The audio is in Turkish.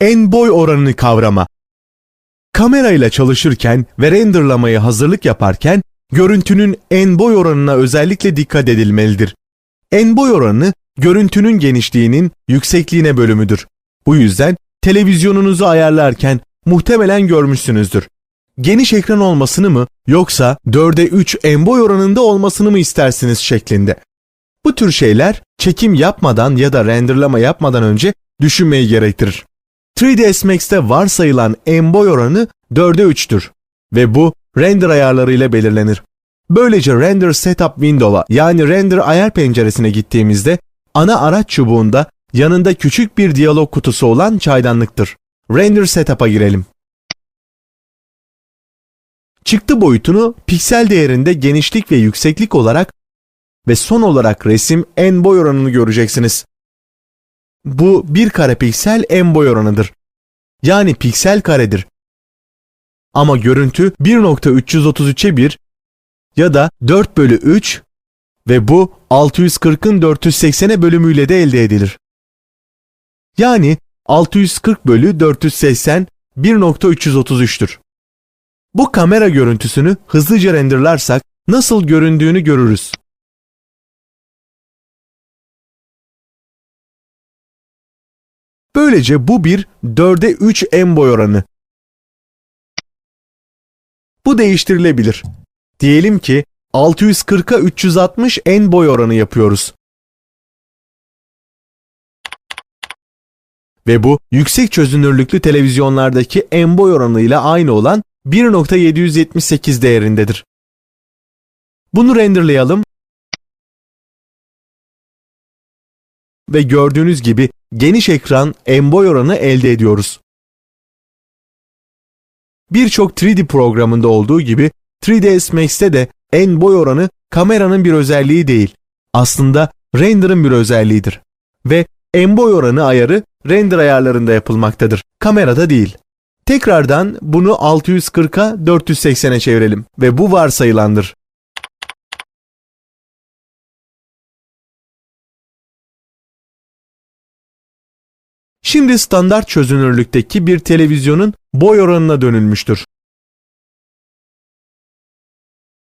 En boy oranını kavrama. Kamerayla çalışırken ve renderlamayı hazırlık yaparken görüntünün en boy oranına özellikle dikkat edilmelidir. En boy oranı görüntünün genişliğinin yüksekliğine bölümüdür. Bu yüzden televizyonunuzu ayarlarken muhtemelen görmüşsünüzdür. Geniş ekran olmasını mı yoksa 4'e 3 en boy oranında olmasını mı istersiniz şeklinde. Bu tür şeyler çekim yapmadan ya da renderlama yapmadan önce düşünmeyi gerektirir. 3ds Max'te varsayılan en boy oranı 4'e 3'tür ve bu render ayarlarıyla belirlenir. Böylece render setup window'a yani render ayar penceresine gittiğimizde ana araç çubuğunda yanında küçük bir diyalog kutusu olan çaydanlıktır. Render setup'a girelim. Çıktı boyutunu piksel değerinde genişlik ve yükseklik olarak ve son olarak resim en boy oranını göreceksiniz. Bu bir kare piksel en boy oranıdır. Yani piksel karedir. Ama görüntü 1.333'e 1 ya da 4 bölü 3 ve bu 640'ın 480'e bölümüyle de elde edilir. Yani 640 bölü 480 1.333'tür. Bu kamera görüntüsünü hızlıca renderlarsak nasıl göründüğünü görürüz. Böylece bu bir 4'e 3 en boy oranı. Bu değiştirilebilir. Diyelim ki 640'a 360 en boy oranı yapıyoruz. Ve bu yüksek çözünürlüklü televizyonlardaki en boy oranıyla aynı olan 1.778 değerindedir. Bunu renderlayalım ve gördüğünüz gibi geniş ekran en boy oranı elde ediyoruz. Birçok 3D programında olduğu gibi 3ds Max'te de en boy oranı kameranın bir özelliği değil. Aslında render'ın bir özelliğidir. Ve en boy oranı ayarı render ayarlarında yapılmaktadır. Kamerada değil. Tekrardan bunu 640'a 480'e çevirelim ve bu varsayılandır. Şimdi standart çözünürlükteki bir televizyonun boy oranına dönülmüştür.